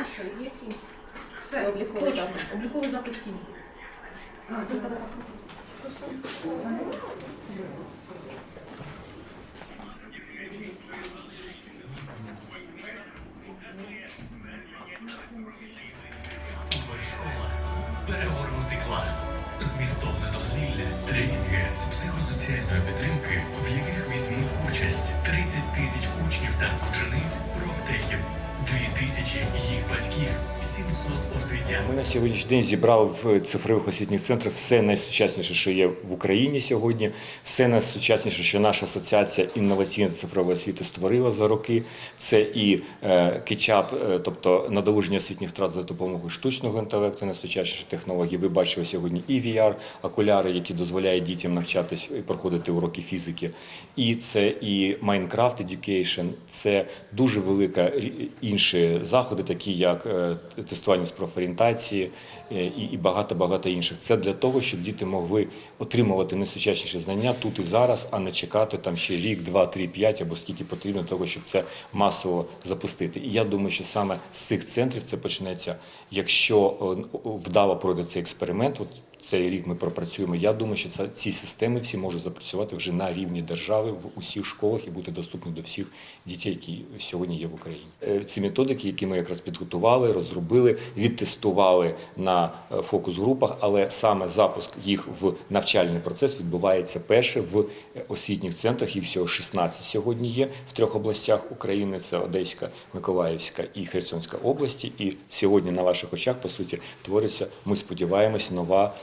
А що, є Teams? Це обліковий точно. запис. Обліковий запис Тімсі. Школа. Перегорнутий клас. Змістовне дозвілля, тренінги з психосоціальної підтримки, в яких візьмуть участь 30 тисяч учнів та учениць профтехів, 2 тисячі їх батьків, 700 освітян. Ми на сьогоднішній день зібрали в цифрових освітніх центрах все найсучасніше, що є в Україні сьогодні, все найсучасніше, що наша асоціація інноваційної цифрової освіти створила за роки. Це і е, кетчап, е, тобто надолуження освітніх втрат за допомогою штучного інтелекту, найсучасніші технології. Ви бачили сьогодні і VR, окуляри, які дозволяють дітям навчатись і проходити уроки фізики. І це і Minecraft Education, це дуже велика інші заходи, такі як е, тестування з профорієнтації е, і і багато-багато інших. Це для того, щоб діти могли отримувати найсучасніші знання тут і зараз, а не чекати там ще рік, два, три, п'ять або скільки потрібно того, щоб це масово запустити. І я думаю, що саме з цих центрів це почнеться, якщо е, вдало пройде цей експеримент. От цей рік ми пропрацюємо. Я думаю, що ці системи всі можуть запрацювати вже на рівні держави в усіх школах і бути доступні до всіх дітей, які сьогодні є в Україні. Е, Ці методики, які ми якраз підготували, розробили, відтестували на е, фокус-групах, але саме запуск їх в навчальний процес відбувається перше в е, освітніх центрах. Їх всього 16 сьогодні є в трьох областях України: це Одеська, Миколаївська і Херсонська області. І сьогодні на ваших очах, по суті, твориться, ми сподіваємось, нова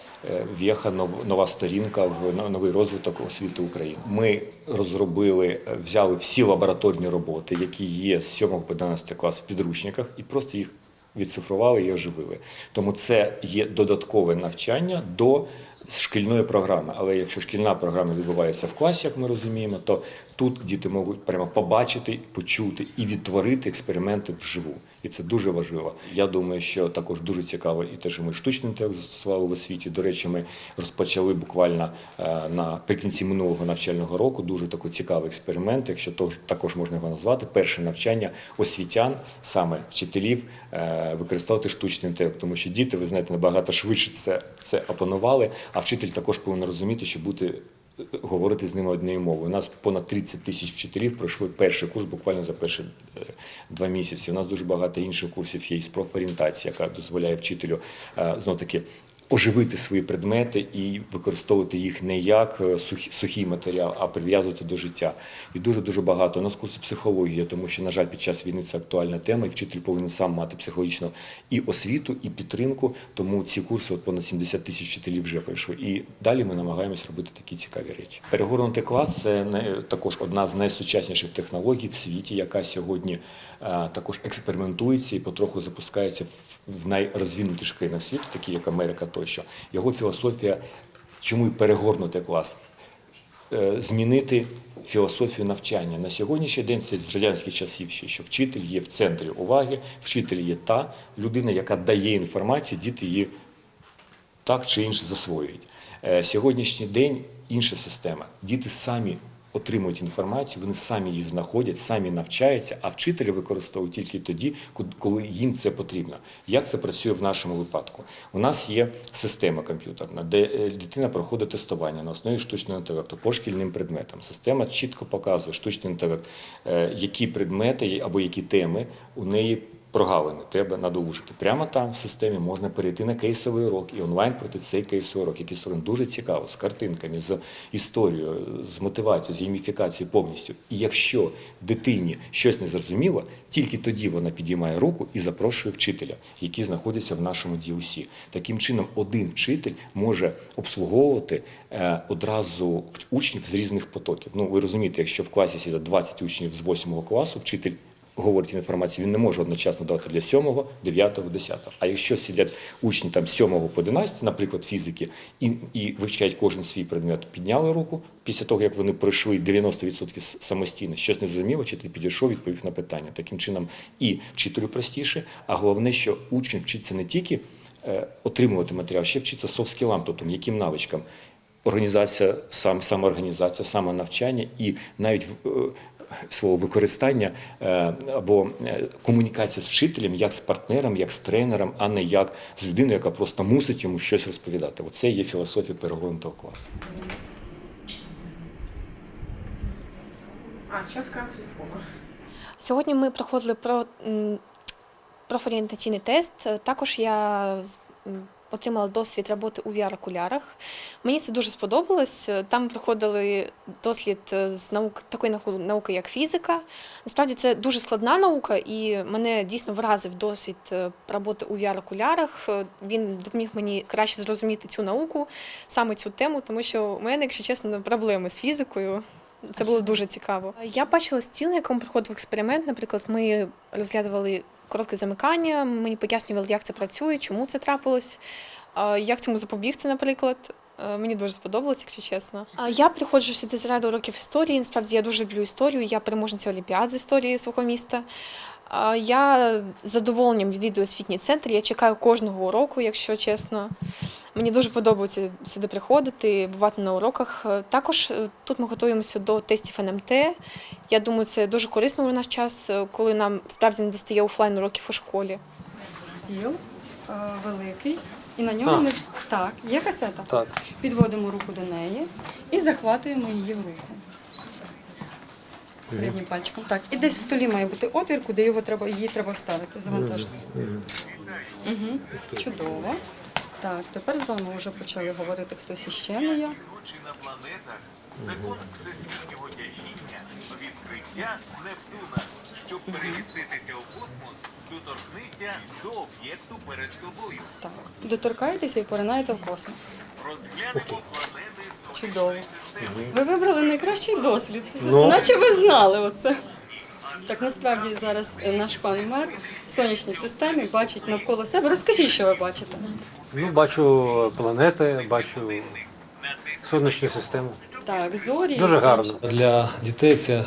вєха, нов- нова сторінка в но- новий розвиток освіти України. Ми розробили, е, взяли всі лабораторні роботи, які є з 7 по 12 клас в підручниках, і просто їх відцифрували і оживили. Тому це є додаткове навчання до шкільної програми. Але якщо шкільна програма відбувається в класі, як ми розуміємо, то тут діти можуть прямо побачити, почути і відтворити експерименти вживу. І це дуже важливо. Я думаю, що також дуже цікаво і те, що ми штучний інтелект застосували в освіті. До речі, ми розпочали буквально е, наприкінці минулого навчального року дуже такий цікавий експеримент, якщо також можна його назвати. Перше навчання освітян, саме вчителів, е, використовувати штучний інтелект, тому що діти, ви знаєте, набагато швидше це, це опанували. А вчитель також повинен розуміти, що бути говорити з ними однією мовою. У нас понад 30 тисяч вчителів пройшли перший курс буквально за перші е, два місяці. У нас дуже багато інших курсів є з профорієнтації, яка дозволяє вчителю знов таки. Оживити свої предмети і використовувати їх не як е, сухий, матеріал, а прив'язувати до життя. І дуже дуже багато. У нас курси психології, тому що, на жаль, під час війни це актуальна тема, і вчитель повинен сам мати психологічну і освіту, і підтримку. Тому ці курси от понад 70 тисяч вчителів вже пройшли. І далі ми намагаємось робити такі цікаві речі. Перегорнутий клас це також одна з найсучасніших технологій в світі, яка сьогодні е, також експериментується і потроху запускається в найрозвинутіших країнах світу, такі як Америка тощо. Його філософія, чому і перегорнутий клас? Е, змінити філософію навчання. На сьогоднішній день це з радянських часів ще, що вчитель є в центрі уваги, вчитель є та людина, яка дає інформацію, діти її так чи інше засвоюють. Е, Сьогоднішній день інша система. Діти самі отримують інформацію, вони самі її знаходять, самі навчаються, а вчителі використовують тільки тоді, коли їм це потрібно. Як це працює в нашому випадку? У нас є система комп'ютерна, де е, дитина проходить тестування на основі штучного інтелекту по шкільним предметам. Система чітко показує штучний інтелект, е, які предмети або які теми у неї прогалини треба надолужити. Прямо там в системі можна перейти на кейсовий урок і онлайн пройти цей кейсовий урок, який створений дуже цікаво, з картинками, з історією, з мотивацією, з гейміфікацією повністю. І якщо дитині щось не зрозуміло, тільки тоді вона підіймає руку і запрошує вчителя, який знаходиться в нашому DUC. Таким чином, один вчитель може обслуговувати е, одразу учнів з різних потоків. Ну, ви розумієте, якщо в класі сидять 20 учнів з 8 класу, вчитель говорить інформацію, він не може одночасно давати для 7, 9, 10. А якщо сидять учні там з 7 по 11, наприклад, фізики, і, і вивчають кожен свій предмет, підняли руку, після того, як вони пройшли 90% самостійно, щось не зрозуміло, вчитель підійшов, відповів на питання. Таким чином і вчителю простіше, а головне, що учень вчиться не тільки е, отримувати матеріал, ще вчиться софт-скілам, тобто м'яким навичкам. Організація, сам, самоорганізація, самонавчання і навіть е, свого використання е, або е, комунікація з вчителем як з партнером, як з тренером, а не як з людиною, яка просто мусить йому щось розповідати. Оце є філософія перегорнутого класу. А, що? Сьогодні ми проходили про профорієнтаційний тест. Також я отримала досвід роботи у VR-окулярах. Мені це дуже сподобалось. Там проходили дослід е, з наук такої науки- як фізика. Насправді це дуже складна наука, і мене дійсно вразив досвід е, роботи у VR-окулярах. Е, Він допоміг мені краще зрозуміти цю науку, саме цю тему, тому що у мене, якщо чесно, проблеми з фізикою. Це було дуже цікаво. Я бачила стіл, на якому проходив експеримент. Наприклад, ми розглядували коротке замикання, мені пояснювали, як це працює, чому це трапилось, як цьому запобігти, наприклад. Е, Мені дуже сподобалось, якщо чесно. Я приходжу сюди заради уроків історії. Насправді я дуже люблю історію. Я переможниця Олімпіад з історії свого міста. Я з задоволенням відвідую освітній центр. Я чекаю кожного уроку, якщо чесно. Мені дуже подобається сюди приходити, бувати на уроках. Е, Також е, тут ми готуємося до тестів НМТ. Я думаю, це дуже корисно у наш час, е, коли нам справді не достає офлайн уроків у школі. Стіл е, великий, і на ньому ми так, є касета. Так. Підводимо руку до неї і захватуємо її в руку. Середнім пальчиком. Так. І десь в столі має бути отвір, куди його треба, її треба вставити, завантажити. Угу. Чудово. Так, тепер з вами вже почали говорити хтось іще не я. на планетах, закон всесвітнього тяжіння, відкриття Нептуна. Щоб переміститися у космос, доторкнися до об'єкту перед тобою. Так. Доторкаєтеся і поринаєте в космос. Розглянемо планети Чудово. сонячної системи. Ви вибрали найкращий дослід. Ну. Наче ви знали оце. Так насправді зараз е, наш пан мер в сонячній системі бачить навколо себе. Розкажіть, що ви бачите. Ну, бачу планети, бачу сонячну систему. Так, зорі. Дуже гарно. Для дітей це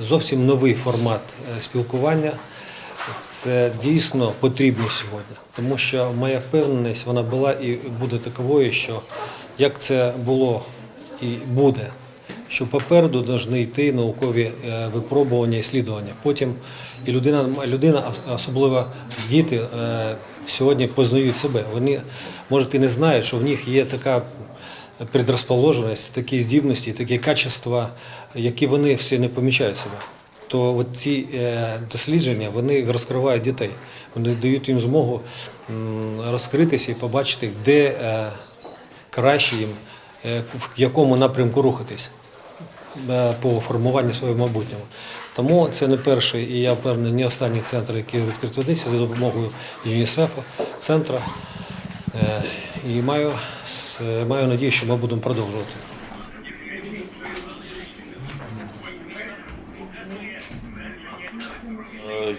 зовсім новий формат е, спілкування. Це дійсно потрібно сьогодні, тому що моя впевненість вона була і буде таковою, що як це було і буде, що попереду повинні йти наукові е, випробування і слідування. Потім і людина, людина, особливо діти, е, сьогодні познають себе. Вони може і не знають, що в них є така предрозположеність, такі здібності, такі качества, які вони всі не помічають себе. То от ці е, дослідження вони розкривають дітей. Вони дають їм змогу розкритися і побачити, де краще їм, в якому напрямку рухатись по формуванню своєї майбутнього. Тому це не перший і я впевнений, не останній центр, який відкрив Одесі за допомогою ЮНІСЕФу, центра. Е, І маю, маю надію, що ми будемо продовжувати.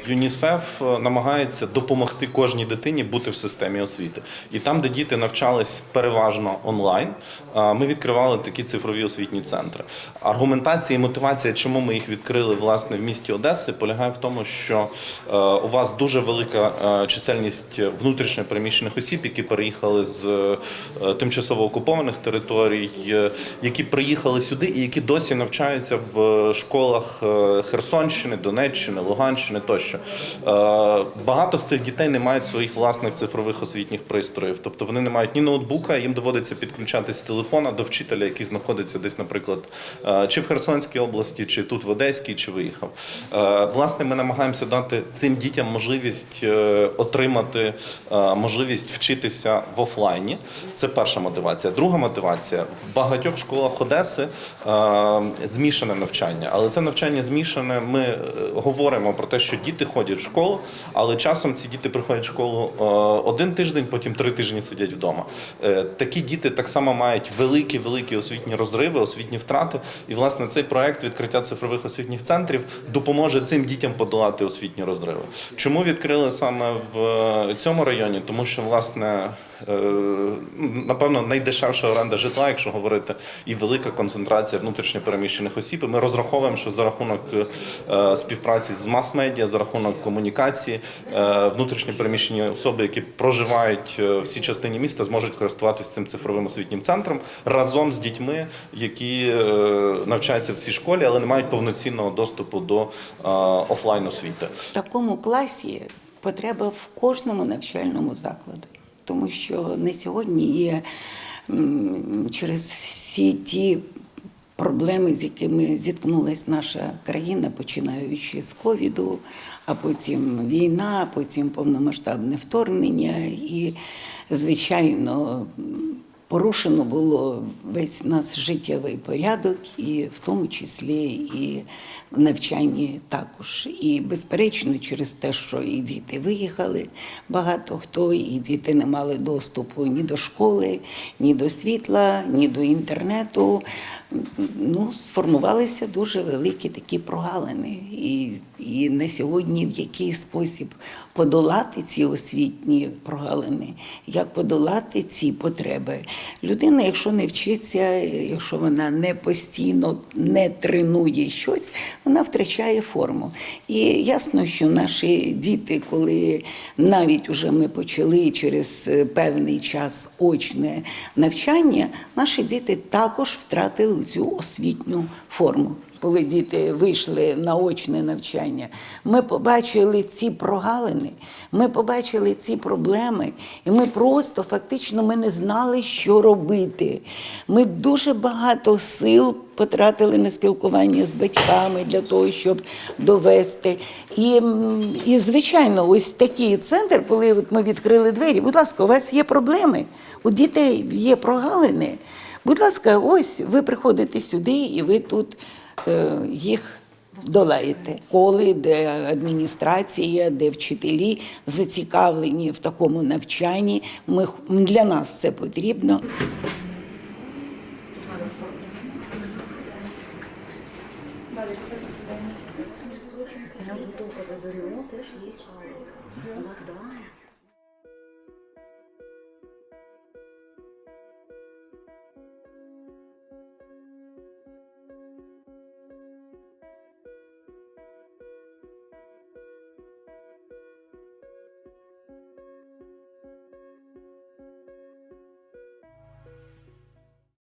ЮНІСЕФ е, намагається допомогти кожній дитині бути в системі освіти. І там, де діти навчались переважно онлайн, е, ми відкривали такі цифрові освітні центри. Аргументація і мотивація, чому ми їх відкрили власне в місті Одеси, полягає в тому, що е, у вас дуже велика е, чисельність внутрішньо переміщених осіб, які переїхали з е, тимчасово окупованих територій, е, які приїхали сюди і які досі навчаються в школах е, Херсонщини, Донеччини, Луганщини тощо. Е, Багато з цих дітей не мають своїх власних цифрових освітніх пристроїв, тобто вони не мають ні ноутбука, їм доводиться підключатись з телефона до вчителя, який знаходиться десь, наприклад, е, чи в Херсонській області, чи тут в Одеській, чи виїхав. Е, Власне, ми намагаємося дати цим дітям можливість отримати можливість вчитися в офлайні. Це перша мотивація. Друга мотивація в багатьох школах Одеси змішане навчання, але це навчання змішане. Ми говоримо про те, що діти ходять в школу, але часом ці діти приходять в школу е, один тиждень, потім три тижні сидять вдома. Е, Такі діти так само мають великі великі освітні розриви, освітні втрати. І власне цей проект відкриття цифрових освітніх центрів допоможе цим дітям подолати освітні розриви. Чому відкрили саме в е, цьому районі? Тому що власне напевно найдешевша оренда житла, якщо говорити, і велика концентрація внутрішньопереміщених осіб. І ми розраховуємо, що за рахунок е, співпраці з мас-медіа, за рахунок комунікації, е, внутрішньопереміщені особи, які проживають е, в цій частині міста, зможуть користуватися цим цифровим освітнім центром разом з дітьми, які е, навчаються в цій школі, але не мають повноцінного доступу до е, офлайн освіти. В такому класі потреба в кожному навчальному закладу, тому що не сьогодні є через всі ті проблеми, з якими зіткнулася наша країна, починаючи з ковіду, а потім війна, потім повномасштабне вторгнення, і, звичайно, порушено було весь наш життєвий порядок, і в тому числі і в навчанні також. І безперечно, через те, що і діти виїхали, багато хто, і діти не мали доступу ні до школи, ні до світла, ні до інтернету. Ну, сформувалися дуже великі такі прогалини. І, і на сьогодні в який спосіб подолати ці освітні прогалини, як подолати ці потреби. Людина, якщо не вчиться, якщо вона не постійно не тренує щось, вона втрачає форму. І ясно, що наші діти, коли навіть уже ми почали через е, певний час очне навчання, наші діти також втратили цю освітню форму. Коли діти вийшли на очне навчання, ми побачили ці прогалини, ми побачили ці проблеми, і ми просто фактично ми не знали, що робити. Ми дуже багато сил потратили на спілкування з батьками для того, щоб довести. І, і звичайно, ось такий центр, коли от ми відкрили двері, будь ласка, у вас є проблеми, у дітей є прогалини. Будь ласка, ось ви приходите сюди і ви тут їх долаєте. Коли, де адміністрація, де вчителі зацікавлені в такому навчанні, ми, для нас це потрібно. Підготовка до ЗНО теж є.